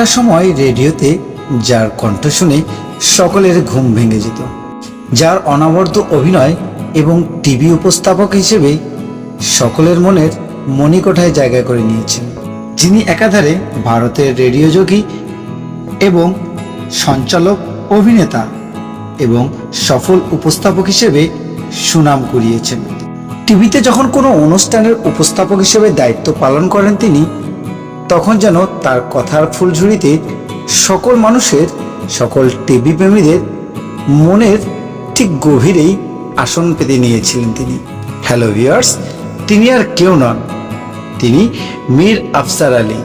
একটা সময় রেডিওতে যার কণ্ঠ শুনে সকলের ঘুম ভেঙে যেত। যার অনাবর্ত অভিনয় এবং টিভি উপস্থাপক হিসেবে সকলের মনের মণিকোঠায় জায়গা করে নিয়েছেন। যিনি একাধারে ভারতের রেডিও যোগী এবং সঞ্চালক, অভিনেতা এবং সফল উপস্থাপক হিসেবে সুনাম কুড়িয়েছেন। টিভিতে যখন কোনো অনুষ্ঠানের উপস্থাপক হিসেবে দায়িত্ব পালন করেন তিনি তখন যেন তার কথার ফুলঝুরিতে সকল মানুষের, সকল টিভি প্রেমীদের মনের ঠিক গভীরেই আসন পেতে নিয়েছিলেন তিনি। হ্যালো ভিউয়ার্স, তিনি আর কেউ নন। তিনি মীর আফসার আলী,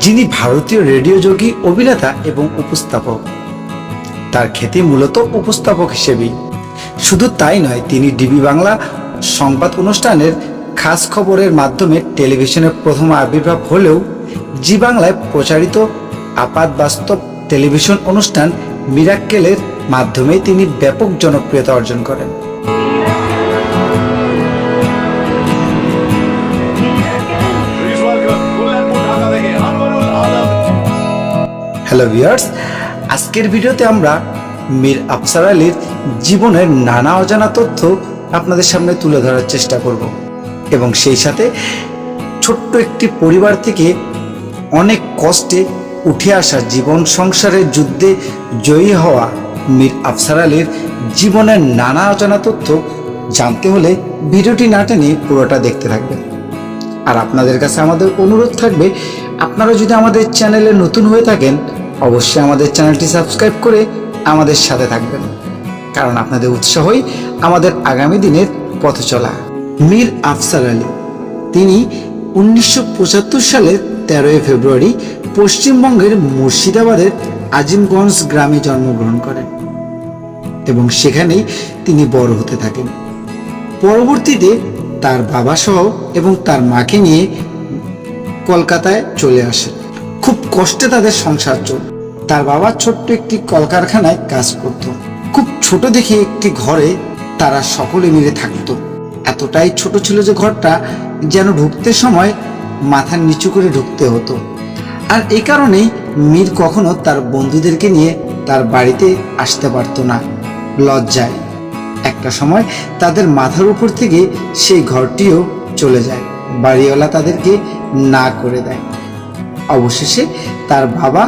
যিনি ভারতীয় রেডিও যোগী, অভিনেতা এবং উপস্থাপক। তার খ্যাতি মূলত উপস্থাপক হিসেবেই। শুধু তাই নয়, তিনি ডিবি বাংলা সংবাদ অনুষ্ঠানের খাস খবরের মাধ্যমে টেলিভিশনের প্রথম আবির্ভাব হলেও জি বাংলায় প্রচারিত আপাত বাস্তব টেলিভিশন অনুষ্ঠান মিরাক্কেলের মাধ্যমে তিনি ব্যাপক জনপ্রিয়তা অর্জন করেন। হ্যালো ভিউয়ার্স, আজকের ভিডিওতে আমরা মীর আফসার আলীর জীবনের নানা অজানা তথ্য আপনাদের সামনে তুলে ধরার চেষ্টা করব। এবং সেই সাথে ছোট্ট একটি পরিবার থেকে অনেক কষ্টে উঠে আসা জীবন সংসারের যুদ্ধে জয়ী হওয়া মীর আফসার আলীর জীবনের নানা অজানা তথ্য জানতে হলে ভিডিওটি না টেনে পুরোটা দেখতে থাকবেন। আর আপনাদের কাছে আমাদের অনুরোধ থাকবে, আপনারা যদি আমাদের চ্যানেলে নতুন হয়ে থাকেন, অবশ্যই আমাদের চ্যানেলটি সাবস্ক্রাইব করে আমাদের সাথে থাকবেন। কারণ আপনাদের উৎসাহই আমাদের আগামী দিনের পথ চলা। মীর আফসার আলী। তিনি উনিশশো পঁচাত্তর সালের তেরোই ফেব্রুয়ারি পশ্চিমবঙ্গের মুর্শিদাবাদের আজিমগঞ্জ গ্রামে জন্মগ্রহণ করেন এবং সেখানেই তিনি বড় হতে থাকেন। পরবর্তীতে তার বাবা সহ এবং তার মাকে নিয়ে কলকাতায় চলে আসে খুব কষ্টে তাদের সংসার চল। তার বাবা ছোট্ট একটি কলকারখানায় কাজ করত। খুব ছোট দেখে একটি ঘরে তারা সকলে মিলে থাকতো। এতটাই ছোট ছিল যে ঘরটা যেন ঢুকতে সময় মাথা নিচু করে ঢুকতে হতো। আর এই কারণেই মীর কখনো তার বন্ধুদেরকে নিয়ে তার বাড়িতে আসতে পারতো না, লজ্জায়। একটা সময় তাদের মাথার উপর থেকে সেই ঘরটিও চলে যায়, বাড়িওয়ালা তাদেরকে না করে দেয়। অবশেষে তার বাবা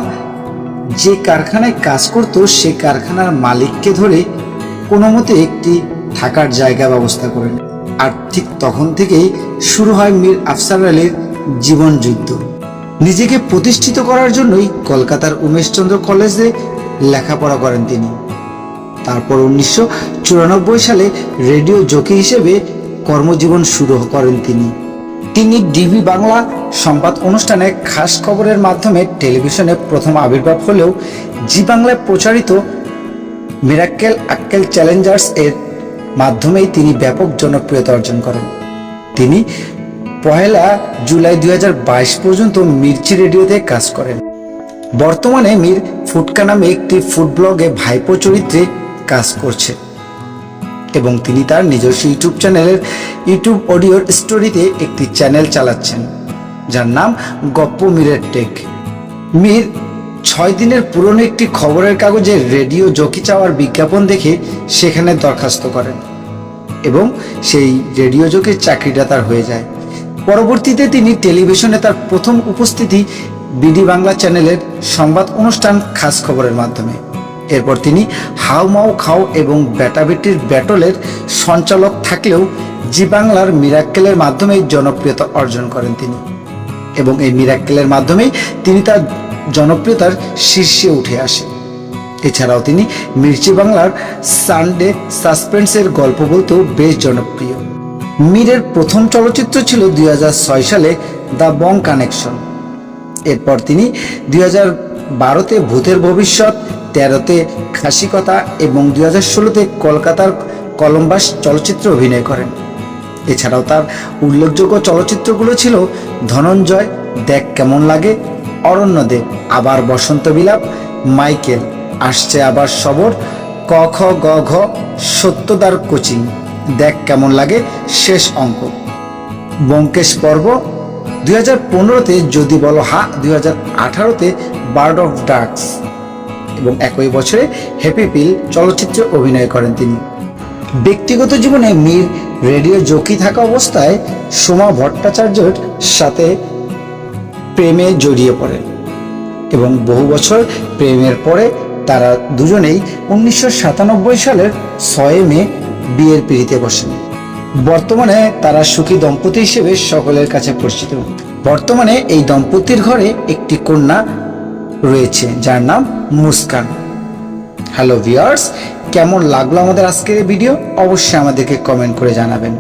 যে কারখানায় কাজ করত, সে কারখানার মালিককে ধরে কোনো মতে একটি থাকার জায়গা ব্যবস্থা করে করেন আর ঠিক তখন থেকেই শুরু হয় মীর আফসার আলীর জীবন যুদ্ধ। নিজেকে প্রতিষ্ঠিত করার জন্যই কলকাতার উমেশচন্দ্র কলেজে লেখাপড়া করেন তিনি। তারপর উনিশশো চুরানব্বই সালে রেডিও জকি হিসেবে কর্মজীবন শুরু করেন তিনি। তিনি ডিবি বাংলা সংবাদ অনুষ্ঠানে খাস খবরের মাধ্যমে টেলিভিশনে প্রথম আবির্ভাব হলেও জি বাংলায় প্রচারিত মিরাক্কেল আক্কেল চ্যালেঞ্জার্স এর মাধ্যমেই তিনি ব্যাপক জনপ্রিয়তা অর্জন করেন। তিনি পহেলা জুলাই দুই পর্যন্ত মির্চি রেডিওতে কাজ করেন। বর্তমানে মীর ফুটকা নামে একটি ফুড ব্লগে ভাইপো চরিত্রে কাজ করছে এবং তিনি তার নিজস্ব ইউটিউব চ্যানেলের ইউটিউব অডিওর স্টোরিতে একটি চ্যানেল চালাচ্ছেন, যার নাম গপ্প মীরের টেক। মীর ছয় দিনের পুরনো একটি খবরের কাগজে রেডিও জকি চাওয়ার বিজ্ঞাপন দেখে সেখানে দরখাস্ত করেন। এবং সেই রেডিও জকির চাকরিটা তার হয়ে যায়। পরবর্তীতে তিনি টেলিভিশনে তার প্রথম উপস্থিতি বিডি বাংলা চ্যানেলের সংবাদ অনুষ্ঠান খাস খবরের মাধ্যমে। এরপর তিনি হাউ মাউ খাও এবং ব্যাটাবেটির ব্যাটলের সঞ্চালক থাকলেও জি বাংলার মিরাক্কেলের মাধ্যমে জনপ্রিয়তা অর্জন করেন তিনি। এবং এই মিরাক্কেলের মাধ্যমেই তিনি তার জনপ্রিয়তার শীর্ষে উঠে আসেন এছাড়াও তিনি মির্চি বাংলার সানডে সাসপেন্সের গল্প বলতেও বেশ জনপ্রিয়। মীরের প্রথম চলচ্চিত্র ছিল দুই হাজার ছয় সালে দ্য বং কানেকশন। এরপর তিনি দুই হাজার বারোতে ভূতের ভবিষ্যৎ, তেরোতে খাসিকতা এবং দুই হাজার ষোলোতে কলকাতার কলম্বাস চলচ্চিত্রে অভিনয় করেন। এছাড়াও তার উল্লেখযোগ্য চলচ্চিত্রগুলো ছিল ধনঞ্জয়, দেখ কেমন লাগে অরণ্যদেব, আবার বসন্ত বিলাপ, মাইকেল, আসছে আবার সবর ক খ গ ঘ সত্যদার কোচিং দেখ কেমন লাগে শেষ অঙ্ক। বঙ্কেশ পর্ব, দুই হাজার পনেরোতে যদি বলো হা, দুই হাজার আঠারোতে বার্ড অফ ডাকস এবং একই বছরে হ্যাপি পিল চলচ্চিত্রে অভিনয় করেন তিনি। ব্যক্তিগত জীবনে মীর, রেডিও জকি থাকা অবস্থায় সোমা ভট্টাচার্যর সাথে প্রেমে জড়িয়ে পড়েন এবং বহু বছর প্রেমের পরে তারা দুজনেই উনিশশো সাতানব্বই সালের ছয় মে বিয়ের পিড়িতে বসেন। বর্তমানে তারা সুখী দম্পতি হিসেবে সকলের কাছে পরিচিত। বর্তমানে এই দম্পতির ঘরে একটি কন্যা রয়েছে, যার নাম মুস্কান। হ্যালো ভিউয়ার্স, কেমন লাগল আমাদের আজকের ভিডিও? অবশ্যই আমাদেরকে কমেন্ট করে জানাবেন।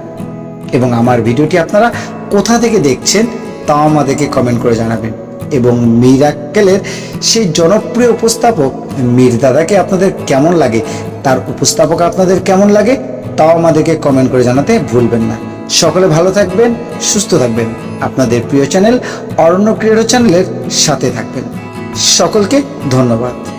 এবং আমার ভিডিওটি আপনারা কোথা থেকে দেখছেন তাও আমাদেরকে কমেন্ট করে জানাবেন। এবং মিরাক্কেলের সেই জনপ্রিয় উপস্থাপক মীর দাদাকে আপনাদের কেমন লাগে? তার উপস্থাপক আপনাদের কেমন লাগে? তাও আমাদেরকে কমেন্ট করে জানাতে ভুলবেন না। সকলে ভালো থাকবেন, সুস্থ থাকবেন। আপনাদের প্রিয় চ্যানেল অরণ্য ক্রিয়েটর চ্যানেলের সাথে থাকবেন। সকলকে ধন্যবাদ।